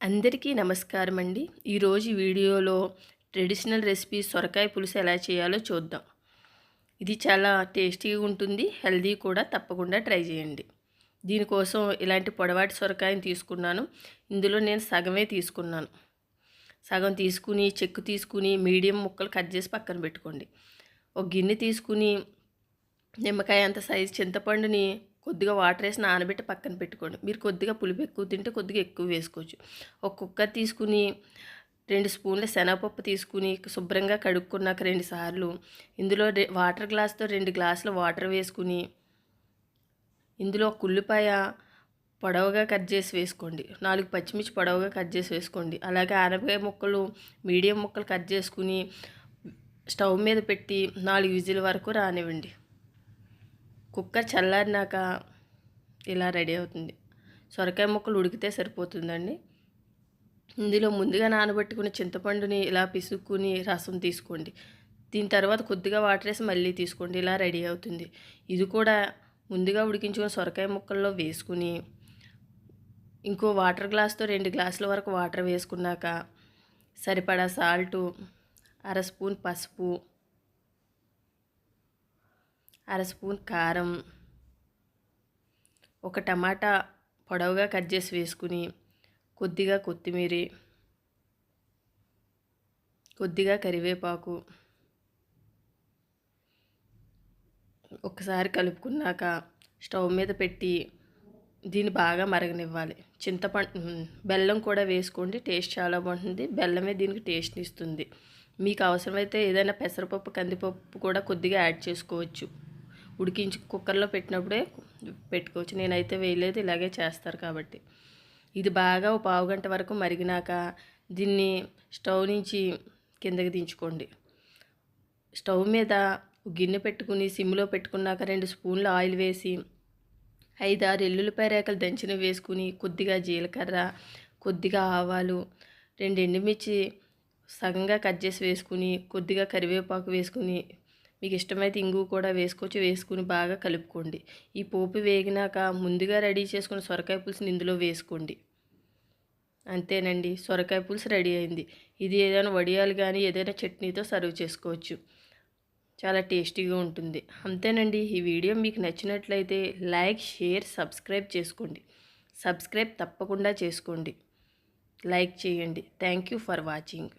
అందరికీ నమస్కారం అండి. ఈరోజు వీడియోలో ట్రెడిషనల్ రెసిపీ సొరకాయ పులుసు ఎలా చేయాలో చూద్దాం. ఇది చాలా టేస్టీగా ఉంటుంది. హెల్దీ కూడా తప్పకుండా ట్రై చేయండి. దీనికోసం ఇలాంటి పొడవాటి సొరకాయని తీసుకున్నాను. ఇందులో నేను సగమే తీసుకున్నాను. సగం తీసుకుని చెక్కు తీసుకుని మీడియం ముక్కలు కట్ చేసి పక్కన పెట్టుకోండి. ఒక గిన్నె తీసుకుని నిమ్మకాయ అంత సైజు చింతపండుని కొద్దిగా వాటర్ వేసి నానబెట్టి పక్కన పెట్టుకోండి. మీరు కొద్దిగా పులుపు ఎక్కువ తింటే కొద్దిగా ఎక్కువ వేసుకోవచ్చు. ఒక కుక్కర్ తీసుకుని రెండు స్పూన్ల శనగపప్పు తీసుకుని శుభ్రంగా కడుక్కున్నాక రెండు సార్లు ఇందులో వాటర్ గ్లాస్తో రెండు గ్లాసులు వాటర్ వేసుకుని ఇందులో ఉల్లిపాయ పొడవుగా కట్ చేసి వేసుకోండి. నాలుగు పచ్చిమిర్చి పొడవుగా కట్ చేసి వేసుకోండి. అలాగే ఆనపకాయ ముక్కలు మీడియం ముక్కలు కట్ చేసుకుని స్టవ్ మీద పెట్టి నాలుగు విజిల్ వరకు రానివ్వండి. కుక్కర్ చల్లారినాక ఇలా రెడీ అవుతుంది. సొరకాయ ముక్కలు ఉడికితే సరిపోతుందండి. ఇందులో ముందుగా నానబెట్టుకున్న చింతపండుని ఇలా పిసుక్కుని రసం తీసుకోండి. దీని తర్వాత కొద్దిగా వాటర్ వేసి మళ్ళీ తీసుకోండి. ఇలా రెడీ అవుతుంది. ఇది కూడా ముందుగా ఉడికించుకుని సొరకాయ ముక్కల్లో వేసుకుని ఇంకో వాటర్ గ్లాస్తో రెండు గ్లాసుల వరకు వాటర్ వేసుకున్నాక సరిపడా సాల్టు అర స్పూన్ పసుపు అర స్పూన్ కారం ఒక టమాటా పొడవుగా కట్ చేసి వేసుకుని కొద్దిగా కొత్తిమీర కొద్దిగా కరివేపాకు ఒకసారి కలుపుకున్నాక స్టవ్ మీద పెట్టి దీన్ని బాగా మరగనివ్వాలి. చింతపండు బెల్లం కూడా వేసుకోండి టేస్ట్ చాలా బాగుంటుంది. బెల్లమే దీనికి టేస్ట్ ఇస్తుంది. మీకు అవసరమైతే ఏదైనా పెసరపప్పు కందిపప్పు కూడా కొద్దిగా యాడ్ చేసుకోవచ్చు. ఉడికించి కుక్కర్లో పెట్టినప్పుడే పెట్టుకోవచ్చు. నేనైతే వేయలేదు ఇలాగే చేస్తారు కాబట్టి. ఇది బాగా ఒక పావు గంట వరకు మరిగినాక దీన్ని స్టవ్ నుంచి కిందకి దించుకోండి. స్టవ్ మీద గిన్నె పెట్టుకుని సిమ్లో పెట్టుకున్నాక రెండు స్పూన్లు ఆయిల్ వేసి ఐదు ఆరు ఎల్లుల్లిపాయ రేకలు దంచిన వేసుకుని కొద్దిగా జీలకర్ర కొద్దిగా ఆవాలు రెండు ఎండుమిర్చి సగంగా కట్ చేసి వేసుకుని కొద్దిగా కరివేపాకు వేసుకుని మీకు ఇష్టమైతే ఇంగు కూడా వేసుకోవచ్చు వేసుకుని బాగా కలుపుకోండి. ఈ పోపు వేగినాక ముందుగా రెడీ చేసుకున్న సొరకాయ పులుసుని ఇందులో వేసుకోండి. అంతేనండి సొరకాయ పులుసు రెడీ అయింది. ఇది ఏదైనా వడియాలు కానీ ఏదైనా చట్నీతో సర్వ్ చేసుకోవచ్చు. చాలా టేస్టీగా ఉంటుంది. అంతేనండి ఈ వీడియో మీకు నచ్చినట్లయితే లైక్ షేర్ సబ్స్క్రైబ్ చేసుకోండి. సబ్స్క్రైబ్ తప్పకుండా చేసుకోండి. లైక్ చేయండి. Thank you for watching.